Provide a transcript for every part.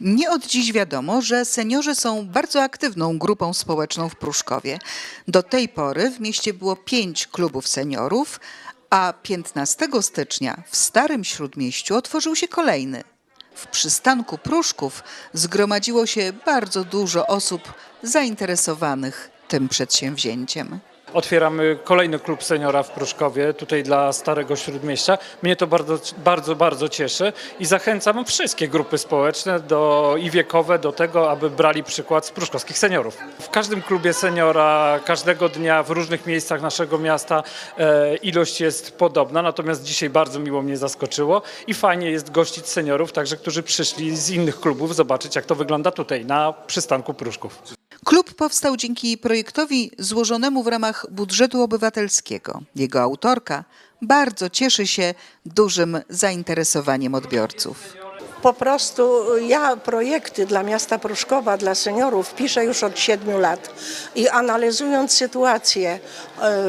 Nie od dziś wiadomo, że seniorzy są bardzo aktywną grupą społeczną w Pruszkowie. Do tej pory w mieście było pięć klubów seniorów, a 15 stycznia w Starym Śródmieściu otworzył się kolejny. W przystanku Pruszków zgromadziło się bardzo dużo osób zainteresowanych tym przedsięwzięciem. Otwieramy kolejny klub seniora w Pruszkowie, tutaj dla Starego Śródmieścia. Mnie to bardzo, bardzo, bardzo cieszy i zachęcam wszystkie grupy społeczne do, i wiekowe do tego, aby brali przykład z pruszkowskich seniorów. W każdym klubie seniora, każdego dnia w różnych miejscach naszego miasta e, ilość jest podobna, natomiast dzisiaj bardzo miło mnie zaskoczyło i fajnie jest gościć seniorów, także którzy przyszli z innych klubów zobaczyć, jak to wygląda tutaj na przystanku Pruszków. Powstał dzięki projektowi złożonemu w ramach budżetu obywatelskiego. Jego autorka bardzo cieszy się dużym zainteresowaniem odbiorców. Po prostu ja projekty dla miasta Pruszkowa, dla seniorów piszę już od siedmiu lat i analizując sytuację e,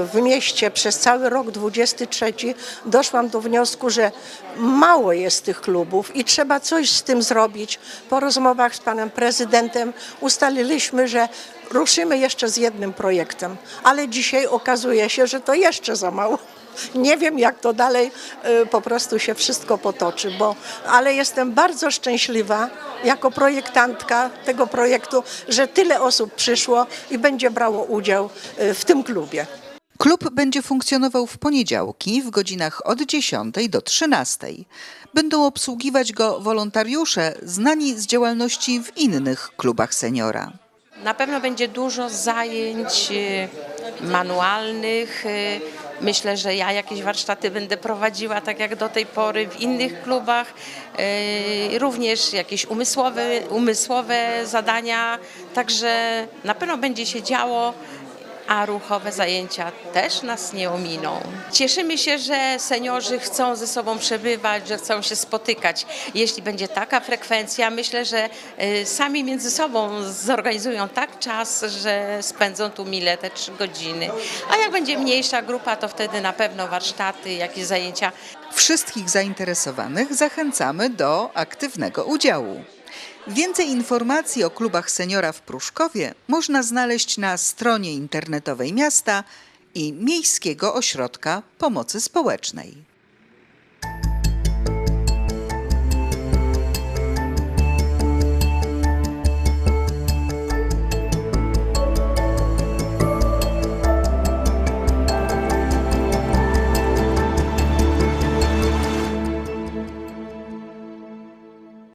w mieście przez cały rok 23 doszłam do wniosku, że mało jest tych klubów i trzeba coś z tym zrobić. Po rozmowach z panem prezydentem ustaliliśmy, że ruszymy jeszcze z jednym projektem, ale dzisiaj okazuje się, że to jeszcze za mało. Nie wiem, jak to dalej y, po prostu się wszystko potoczy, bo, ale jestem bardzo szczęśliwa jako projektantka tego projektu, że tyle osób przyszło i będzie brało udział y, w tym klubie. Klub będzie funkcjonował w poniedziałki w godzinach od 10 do 13. Będą obsługiwać go wolontariusze znani z działalności w innych klubach seniora. Na pewno będzie dużo zajęć y, manualnych. Myślę, że ja jakieś warsztaty będę prowadziła, tak jak do tej pory w innych klubach. y, Również jakieś umysłowe, umysłowe zadania. Także na pewno będzie się działo a ruchowe zajęcia też nas nie ominą. Cieszymy się, że seniorzy chcą ze sobą przebywać, że chcą się spotykać. Jeśli będzie taka frekwencja, myślę, że y, sami między sobą zorganizują tak czas, że spędzą tu mile te trzy godziny. A jak będzie mniejsza grupa, to wtedy na pewno warsztaty, jakieś zajęcia Wszystkich zainteresowanych zachęcamy do aktywnego udziału. Więcej informacji o klubach seniora w Pruszkowie można znaleźć na stronie internetowej miasta i Miejskiego Ośrodka Pomocy Społecznej.